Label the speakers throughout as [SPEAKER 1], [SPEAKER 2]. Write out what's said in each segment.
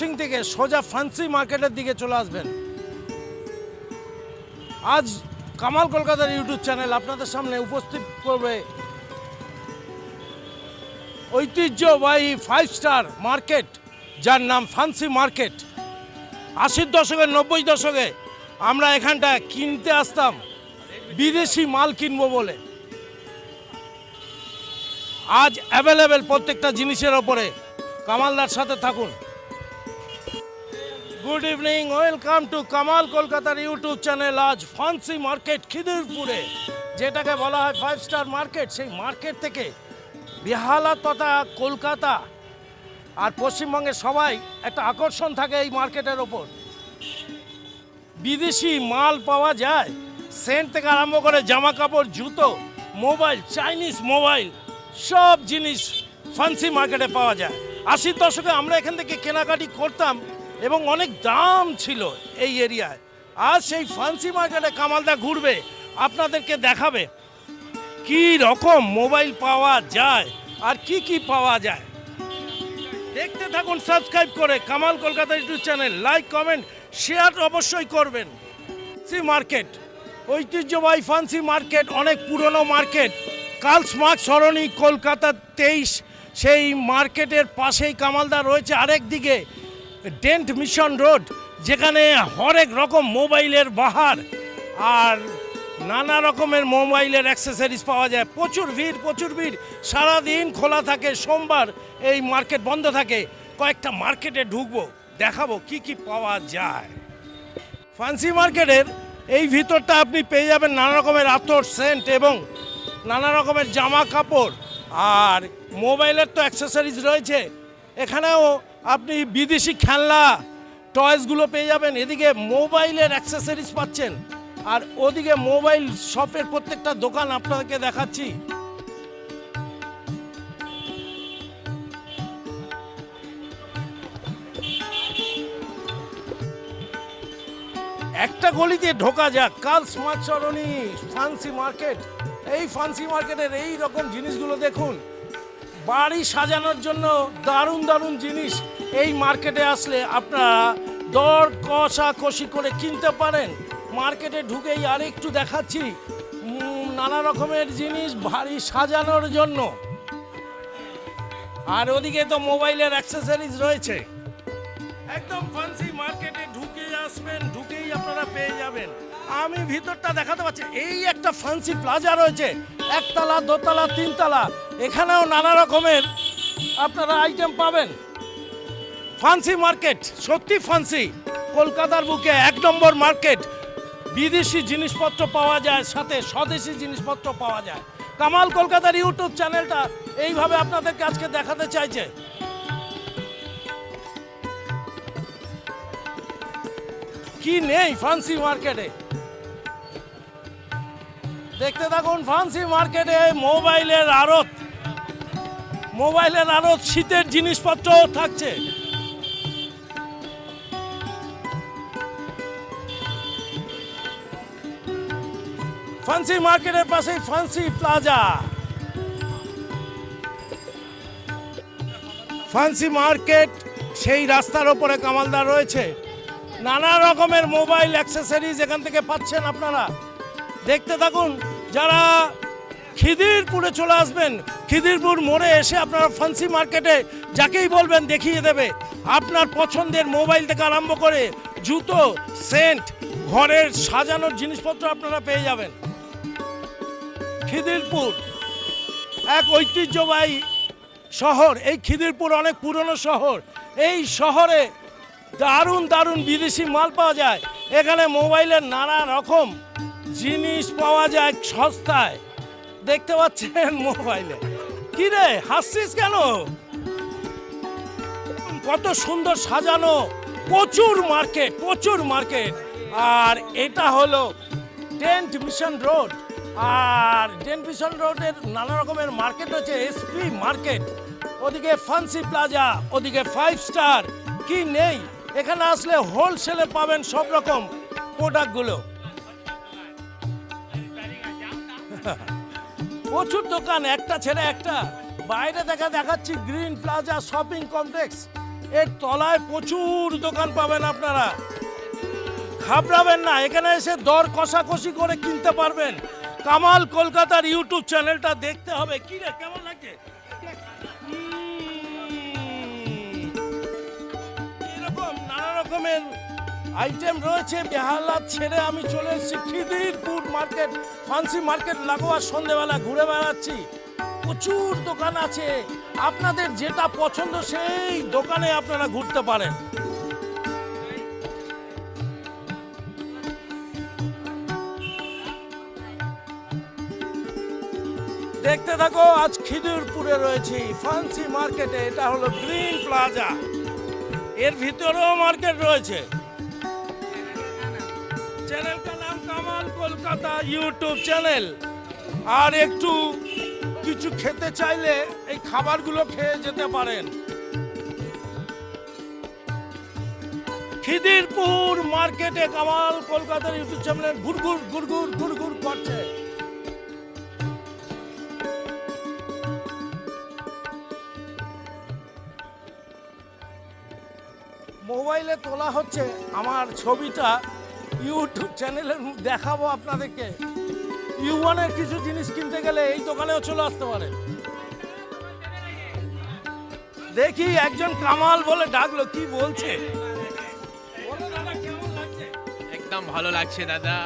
[SPEAKER 1] Crossing থেকে সোজা fancy মার্কেটের দিকে চলে আসবেন। আজ কামাল কলকাতার ইউটিউব চ্যানেল আপনাদের সামনে উপস্থিত করবে ঐতিহ্যবাহী ফাইভ স্টার মার্কেট যার নাম ফ্যান্সি মার্কেট আশির দশকে, নব্বই দশকে আমরা এখানটা কিনতে আসতাম, বিদেশি মাল কিনবো বলে। আজ অ্যাভেলেবেল প্রত্যেকটা জিনিসের ওপরে কামালদার সাথে থাকুন। Good evening welcome to Kamal কলকাতার ইউটিউব চ্যানেল আজ ফান্সি মার্কেট খিদিরপুরে যেটাকে বলা হয় ফাইভ স্টার মার্কেট সেই মার্কেট থেকে বেহালা তথা কলকাতা আর পশ্চিমবঙ্গের সবাই একটা আকর্ষণ থাকে এই মার্কেটের ওপর। বিদেশি মাল পাওয়া যায়, সেন্ট থেকে আরম্ভ করে জামা কাপড় জুতো, মোবাইল চাইনিজ মোবাইল, সব জিনিস ফান্সি মার্কেটে পাওয়া যায়। আশির দশকে আমরা এখান থেকে কেনাকাটি করতাম এবং অনেক দাম ছিল এই এরিয়ায়। আজ সেই ফান্সি মার্কেটে কামালদা ঘুরবে, আপনাদেরকে দেখাবে কি রকম মোবাইল পাওয়া যায় আর কি কি পাওয়া যায়। দেখতে থাকুন সাবস্ক্রাইব করে Kamal Kolkata YouTube channel like comment share অবশ্যই করবেন। সি মার্কেট ঐতিহ্যবাহী ফান্সি মার্কেট অনেক পুরনো market Karl Marx Sarani Kolkata তেইশ, সেই মার্কেটের পাশেই কামালদা রয়েছে আরেক দিকে। ডেন্ট মিশন রোড, যেখানে হরেক রকম মোবাইলের বাহার আর নানা রকমের মোবাইলের অ্যাক্সেসরিজ পাওয়া যায়। প্রচুর ভিড় প্রচুর ভিড়। সারাদিন খোলা থাকে, সোমবার এই মার্কেট বন্ধ থাকে। কয়েকটা মার্কেটে ঢুকবো, দেখাবো কি কি পাওয়া যায়। ফ্যান্সি মার্কেটের এই ভিতরটা আপনি পেয়ে যাবেন নানা রকমের আতর, সেন্ট এবং নানা রকমের জামা কাপড়। আর মোবাইলের তো অ্যাক্সেসরিজ রয়েছে। এখানেও আপনি বিদেশি খেলনা টয়েসগুলো পেয়ে যাবেন। এদিকে মোবাইলের অ্যাক্সেসরিজ পাচ্ছেন। আর ওদিকে মোবাইল শপের প্রত্যেকটা দোকান আপনাদেরকে দেখাচ্ছি। একটা গলিতে ঢোকা যাক। কাল স্মার্ট সরণি ফান্সি মার্কেট এই ফান্সি মার্কেটের এই রকম জিনিসগুলো দেখুন। বাড়ি সাজানোর জন্য দারুণ দারুণ জিনিস এই মার্কেটে আসলে আপনারা দর কষাকষি করে কিনতে পারেন। মার্কেটে ঢুকেই আর একটু দেখাচ্ছি নানা রকমের জিনিস বাড়ি সাজানোর জন্য। আর ওদিকে তো মোবাইলের অ্যাক্সেসরিজ রয়েছে। একদম ফান্সি মার্কেটে ঢুকে আসবেন, ঢুকেই আপনারা পেয়ে যাবেন। আমি ভিতরটা দেখাতে পাচ্ছি। এই একটা ফান্সি প্লাজা রয়েছে। একতলা, দোতলা, তিনতলা। এখানেও নানা রকমের আপনারা আইটেম পাবেন। ফান্সি মার্কেট সত্যি ফান্সি কলকাতার বুকে এক নম্বর মার্কেট বিদেশি জিনিসপত্র পাওয়া যায়, সাথে স্বদেশি জিনিসপত্র পাওয়া যায়। কামাল কলকাতার ইউটিউব চ্যানেলটা এইভাবে আপনাদেরকে আজকে দেখাতে চাইছে। কি নেই ফান্সি মার্কেটে দেখতে থাকুন ফান্সি মার্কেটে মোবাইলের আড়ত। মোবাইলের আড়ত শীতের জিনিসপত্র থাকছে। ফান্সি মার্কেটের পাশে ফান্সি প্লাজা। ফান্সি মার্কেট, সেই রাস্তার ওপরে কামালদার রয়েছে। নানা রকমের মোবাইল অ্যাক্সেসরিজ এখান থেকে পাচ্ছেন আপনারা। দেখতে থাকুন যারা খিদিরপুরে চলে আসবেন, খিদিরপুর মোড়ে এসে আপনারা ফান্সি মার্কেটে যাকেই বলবেন দেখিয়ে দেবে। আপনার পছন্দের মোবাইল থেকে আরম্ভ করে জুতো, সেন্ট, ঘরের সাজানোর জিনিসপত্র আপনারা পেয়ে যাবেন। খিদিরপুর এক ঐতিহ্যবাহী শহর। এই খিদিরপুর অনেক পুরনো শহর। এই শহরে দারুণ দারুণ বিদেশি মাল পাওয়া যায়। এখানে মোবাইলের নানা রকম জিনিস পাওয়া যায় সস্তায়। দেখতে পাচ্ছেন মোবাইলে। কি রে, হাসছিস কেন? কত সুন্দর সাজানো, প্রচুর মার্কেট প্রচুর মার্কেট। আর এটা হলো টেন্ট মিশন রোড। আর টেন্ট মিশন রোডের নানা রকমের মার্কেট রয়েছে এসপি মার্কেট। ওদিকে ফান্সি প্লাজা ওদিকে ফাইভ স্টার কি নেই? এখানে আসলে হোলসেলে পাবেন সব রকম প্রোডাক্টগুলো প্রচুর দোকান একটা ছেড়ে একটা। বাইরে দেখা দেখাচ্ছি গ্রিন প্লাজা শপিং কমপ্লেক্স। এর তলায় প্রচুর দোকান পাবেন আপনারা। ঘাবড়াবেন না এখানে এসে দর কষাকষি করে কিনতে পারবেন। কামাল কলকাতার ইউটিউব চ্যানেলটা দেখতে হবে। কি রে কেমন উম, এরকম নানা রকমের আইটেম রয়েছে বেহালা ছেড়ে আমি চলে এসেছি খিদিরপুর মার্কেট ফান্সি মার্কেট, লাগোয়া সন্ধেবেলা ঘুরে বেড়াচ্ছি। প্রচুর দোকান আছে। আপনাদের যেটা পছন্দ সেই দোকানে আপনারা ঘুরতে পারেন। দেখতে থাকো, আজ খিদিরপুরে রয়েছি ফান্সি মার্কেটে, এটা হলো গ্রিন প্লাজা। এর ভিতরেও মার্কেট রয়েছে। চ্যানেল का নাম কামাল কলকাতা ইউটিউব চ্যানেল। আর একটু কিছু খেতে চাইলে এই খাবারগুলো খেয়ে যেতে পারেন। খিদিরপুর মার্কেটে কামাল কলকাতার ইউটিউব চ্যানেল ঘুরঘুর ঘুরঘুর ঘুরঘুর করছে। মোবাইলে তোলা হচ্ছে আমার ছবিটা। ইউটিউব চ্যানেলে দেখাবো আপনাদেরকে। ইউ ওয়ানের কিছু জিনিস কিনতে গেলে এই দোকানেও চলে আসতে পারে। দেখি একজন কামাল বলে ডাকলো কি বলছে?
[SPEAKER 2] একদম ভালো লাগছে দাদা?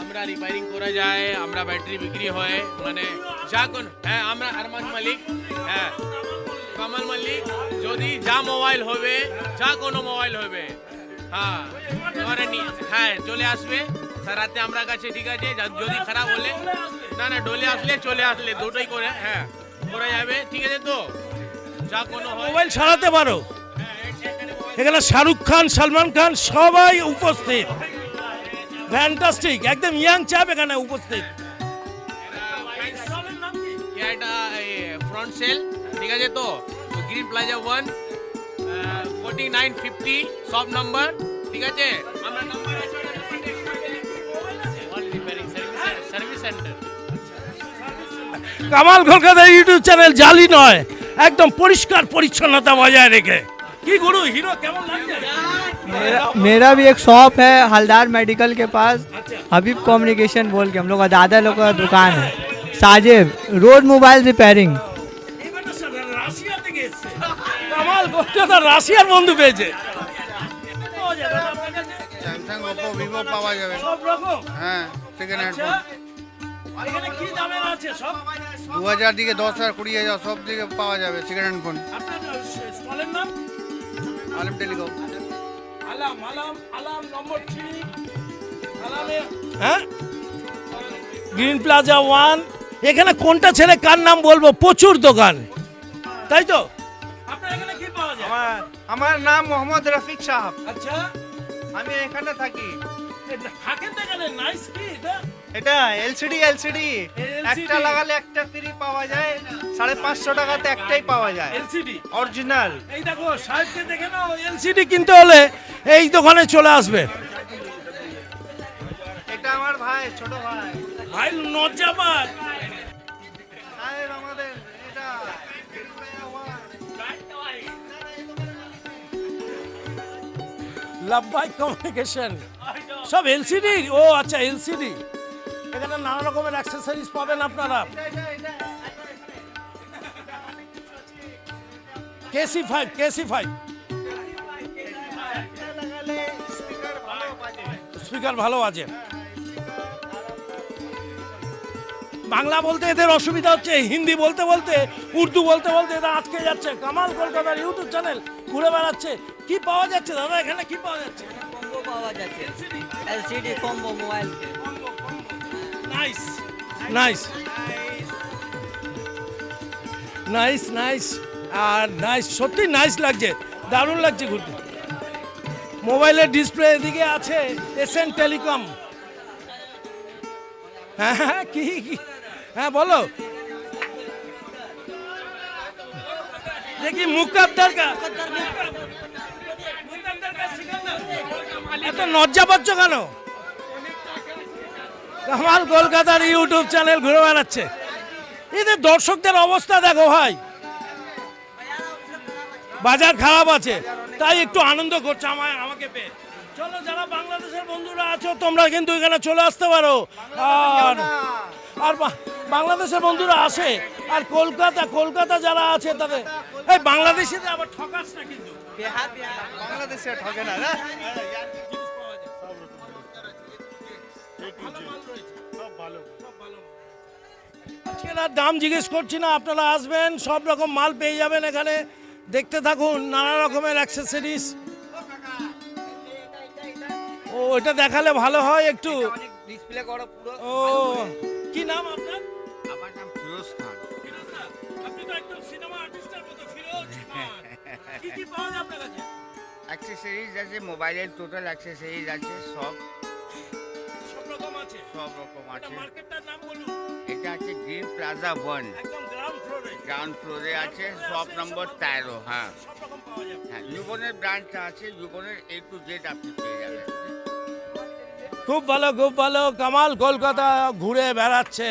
[SPEAKER 2] আমরা রিপেয়ারিং করা যায় আমরা ব্যাটারি বিক্রি হয় মানে যা কোন হ্যাঁ আমরা আরমান মালিক হ্যাঁ। কামাল মালিক যদি যা মোবাইল হবে যা কোনো মোবাইল হবে হ্যাঁ হ্যাঁ চলে আসবে। স্যার রাতে আমরা কাছে ঠিক আছে? যদি খারাপ হলে না না ডলে আসলে চলে আসলে দুটোই করে হ্যাঁ করা যাবে ঠিক আছে তো? যা কোনো
[SPEAKER 1] মোবাইল সারাতে পারো।
[SPEAKER 2] এখানে
[SPEAKER 1] এখানে শাহরুখ খান সালমান খান সবাই উপস্থিত। ফ্যান্টাস্টিক একদম ইয়াং চাপ এখানে উপস্থিত।
[SPEAKER 2] এটা ফ্রন্ট সেল ঠিক আছে তো? Green plaza one forty nine fifty সব নাম্বার ঠিক আছে আমরা number service centre
[SPEAKER 1] Kamal Kolkata YouTube channel জালি নয় একদম পরিষ্কার পরিচ্ছন্নতা বজায় রেখে কি গুরু হিরো কেমন লাগছে
[SPEAKER 3] मेरा मेरा भी एक शॉप है हलदार मेडिकल के पास
[SPEAKER 1] अच्छा
[SPEAKER 3] हबीब कम्युनिकेशन बोल के हम लोग का दादा लोग का दुकान है Sajib road mobile repairing
[SPEAKER 1] Kolkata রাশিয়ার বন্ধু পেয়েছে। আপনার?
[SPEAKER 4] স্যামসাং ওপো ভিভো পাওয়া যাবে।
[SPEAKER 1] সব রকম?
[SPEAKER 4] হ্যাঁ সেকেন্ড হ্যান্ড ফোন
[SPEAKER 1] এখানে কি দামের আছে সব?
[SPEAKER 4] দু হাজার দিকে দশ হাজার কুড়ি হাজার সব দিকে পাওয়া যাবে সেকেন্ড হ্যান্ড ফোন
[SPEAKER 1] আপনার স্টলের নাম?
[SPEAKER 4] আলম টেলিকম।
[SPEAKER 1] আলাম আলাম আলাম নম্বর থ্রি। আলামে হ্যাঁ? Green plaza one. এখানে কোনটা ছেড়ে কার নাম বলব? প্রচুর দোকান। তাই তো?
[SPEAKER 5] আমার নাম মোহাম্মদ রফিক সাহাব।
[SPEAKER 1] আচ্ছা।
[SPEAKER 5] আমি এখানে থাকি।
[SPEAKER 1] থাকেন তো এখানে? নাইস কি এটা?
[SPEAKER 5] এটা এলসিডি এলসিডি একটা লাগালে একটা ফ্রি পাওয়া যায় সাড়ে পাঁচশো টাকাতে একটাই পাওয়া যায়।
[SPEAKER 1] এলসিডি
[SPEAKER 5] অরিজিনাল
[SPEAKER 1] এই দেখো সাহেবকে দেখে নাও এলসিডি কিনতে হলে এই দোকানে চলে আসবে।
[SPEAKER 5] এটা আমার ভাই ছোট ভাই।
[SPEAKER 1] ভাই নজ্জাবাদ লাভবাই কমিউনিকেশন সব এলসিডি ও আচ্ছা এলসিডি এখানে নানা রকমের অ্যাক্সেসরিজ পাবেন আপনারা। KC five
[SPEAKER 5] KC five speaker ভালো
[SPEAKER 1] আছে বাংলা বলতে এদের অসুবিধা হচ্ছে হিন্দি বলতে বলতে উর্দু বলতে বলতে এরা আটকে যাচ্ছে। কামাল কলকাতার ইউটিউব চ্যানেল ঘুরে বেড়াচ্ছে। কি পাওয়া যাচ্ছে দাদা এখানে? কি পাওয়া যাচ্ছে?
[SPEAKER 6] কম্বো পাওয়া যাচ্ছে। LCD combo mobile
[SPEAKER 1] nice nice nice nice আর নাইস সত্যি নাইস লাগছে দারুণ লাগছে ঘুরতে। মোবাইলের ডিসপ্লে এদিকে আছে এসএন টেলিকম হ্যাঁ হ্যাঁ কি কি? হ্যাঁ বলো। দেখি। এত লজ্জা পাচ্ছ কেন কামাল কলকাতার ইউটিউব চ্যানেল ঘুরে বেড়াচ্ছে এদের দর্শকদের অবস্থা দেখো ভাই বাজার খারাপ আছে তাই একটু আনন্দ করছে আমায় আমাকে পেয়ে চলো যারা বাংলাদেশের বন্ধুরা আছো তোমরা কিন্তু এখানে চলে আসতে পারো আর আর বাংলাদেশের বন্ধুরা আসে আর কলকাতা কলকাতা যারা আছে তাদের এই আবার ঠকাস না কিন্তু।
[SPEAKER 5] বাংলাদেশে ঠকে না
[SPEAKER 1] দাম জিজ্ঞেস করছি না আপনারা আসবেন সব রকম মাল পেয়ে যাবেন এখানে। দেখতে থাকুন নানা রকমের অ্যাক্সেসরিজ ও এটা দেখালে ভালো হয় একটু। ও কি নাম আপনার?
[SPEAKER 4] আমার নাম ফিরোজ খান।
[SPEAKER 1] আপনি তো একদম সিনেমা আর্টিস্টের কি কি পাওয়া যায় আপনার কাছে?
[SPEAKER 4] অ্যাক্সেসরিজ আছে মোবাইলের টোটাল অ্যাক্সেসরিজ আছে সব।
[SPEAKER 1] সব রকম আছে?
[SPEAKER 4] সব রকম
[SPEAKER 1] এটা
[SPEAKER 4] আছে।
[SPEAKER 1] মার্কেটটার নাম বলুন।
[SPEAKER 4] এটা আছে গ্রিন প্লাজা ওয়ান
[SPEAKER 1] একদম গ্রাউন্ড ফ্লোরে
[SPEAKER 4] গ্রাউন্ড ফ্লোরে আছে শপ নম্বর তেরো হ্যাঁ।
[SPEAKER 1] সব রকম পাওয়া যাবে
[SPEAKER 4] হ্যাঁ ইউবনের ব্রাঞ্চটা আছে ইউবনের এ টু জেড আপনি পেয়ে যাবেন।
[SPEAKER 1] খুব ভালো খুব ভালো কামাল কলকাতা ঘুরে বেড়াচ্ছে।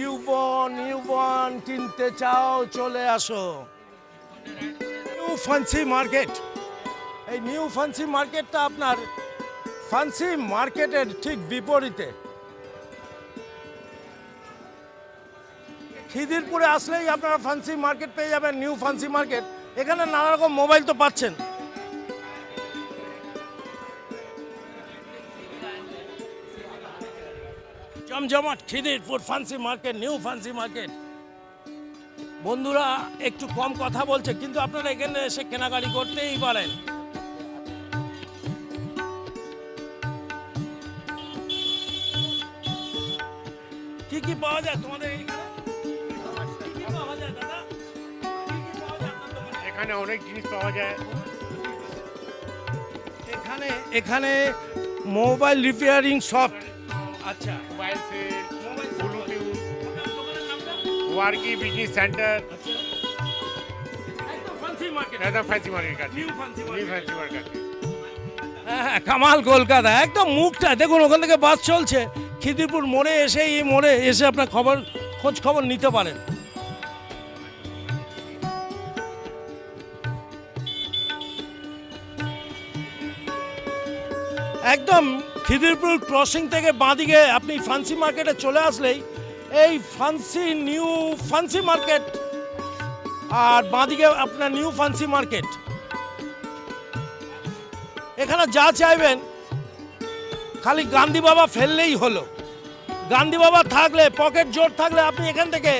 [SPEAKER 1] ইউবন ইউবন কিনতে চাও, চলে আসো। নিউ ফান্সি মার্কেট এই নিউ ফান্সি মার্কেটটা আপনার ফান্সি মার্কেটের ঠিক বিপরীতে। খিদিরপুরে আসলেই আপনারা ফান্সি মার্কেট পেয়ে যাবেন নিউ ফান্সি মার্কেট এখানে নানা রকম মোবাইল তো পাচ্ছেন। জমজমাট Khidirpur fancy market new fancy market. বন্ধুরা একটু কম কথা বলছে কিন্তু আপনারা এখানে এসে কেনাকাটি করতেই পারেন। কি কি পাওয়া যায় তোমাদের?
[SPEAKER 7] এখানে অনেক জিনিস পাওয়া যায়।
[SPEAKER 1] এখানে এখানে মোবাইল রিপেয়ারিং শপ আচ্ছা।
[SPEAKER 7] মোবাইল সেল ব্লুটুথ ওয়ার্কি বিজনেস সেন্টার।
[SPEAKER 1] একদম ফান্সি মার্কেট
[SPEAKER 7] একদম ফ্যান্সি মার্কেট কাছে।
[SPEAKER 1] New fancy
[SPEAKER 7] new
[SPEAKER 1] market
[SPEAKER 7] fancy market কাছে।
[SPEAKER 1] হ্যাঁ কামাল কলকাতা একদম মুখটা দেখুন ওখান থেকে বাস চলছে। খিদিরপুর মোড়ে এসে এই মোড়ে এসে আপনার খবর খোঁজ খবর নিতে পারেন। একদম খিদিরপুর ক্রসিং থেকে বাঁদিকে আপনি ফান্সি মার্কেটে চলে আসলেই এই ফান্সি নিউ ফান্সি মার্কেট আর বাঁদিকে আপনার নিউ ফান্সি মার্কেট। এখানে যা চাইবেন, খালি গান্ধী বাবা ফেললেই হলো। গান্ধী বাবা থাকলে, পকেট জোর থাকলে আপনি এখান থেকে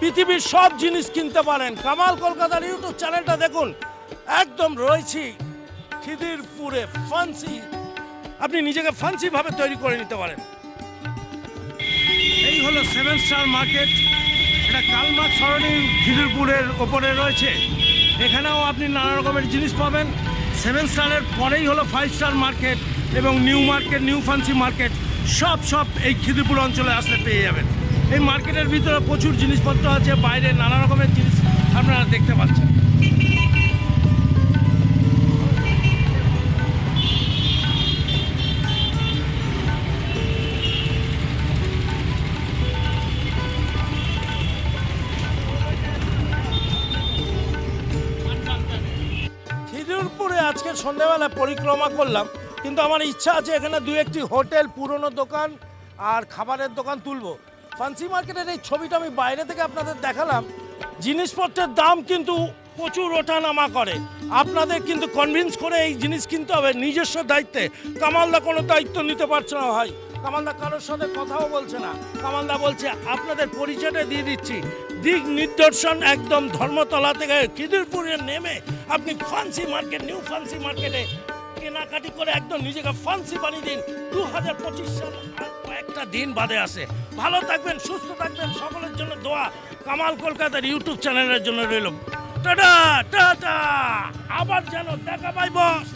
[SPEAKER 1] পৃথিবীর সব জিনিস কিনতে পারেন। কামাল কলকাতার ইউটিউব চ্যানেলটা দেখুন। একদম রয়েছি খিদিরপুরে ফান্সি আপনি নিজেকে ফান্সি ভাবে তৈরি করে নিতে পারেন। এই হলো সেভেন স্টার মার্কেট এটা কালমার্ক সরণি খিদিরপুরের ওপরে রয়েছে। এখানেও আপনি নানা রকমের জিনিস পাবেন। সেভেন স্টারের পরেই হলো ফাইভ স্টার মার্কেট এবং new market new fancy market সব সব এই খিদিরপুর অঞ্চলে আসলে পেয়ে যাবেন। এই মার্কেটের ভিতরে প্রচুর জিনিসপত্র আছে, বাইরে নানা রকমের জিনিস আপনারা দেখতে পাচ্ছেন। সন্ধ্যাবেলা পরিক্রমা করলাম, কিন্তু আমার ইচ্ছা আছে এখানে দু একটি হোটেল, পুরনো দোকান আর খাবারের দোকান তুলব। ফান্সি মার্কেটের এই ছবিটা আমি বাইরে থেকে আপনাদের দেখালাম। জিনিসপত্রের দাম কিন্তু প্রচুর ওঠানামা করে। আপনাদের কিন্তু কনভিন্স করে এই জিনিস কিনতে হবে নিজস্ব দায়িত্বে। কামালদা কোনো দায়িত্ব নিতে পারছে না ভাই। কামালদা কারোর সাথে কথাও বলছে না। কামালদা বলছে, আপনাদের পরিচয়টা দিয়ে দিচ্ছি। দিক নিদর্শন একদম ধর্মতলা থেকে খিদিরপুরে নেমে আপনি ফান্সি মার্কেট নিউ ফান্সি মার্কেটে কেনাকাটি করে একদম নিজেকে ফান্সি বানিয়ে দিন। দু হাজার পঁচিশ সাল কয়েকটা দিন বাদে আসে। ভালো থাকবেন, সুস্থ থাকবেন, সকলের জন্য দোয়া। কামাল কলকাতার ইউটিউব চ্যানেলের জন্য রইল। Tata tata! আবার যেন দেখা পাই, বস!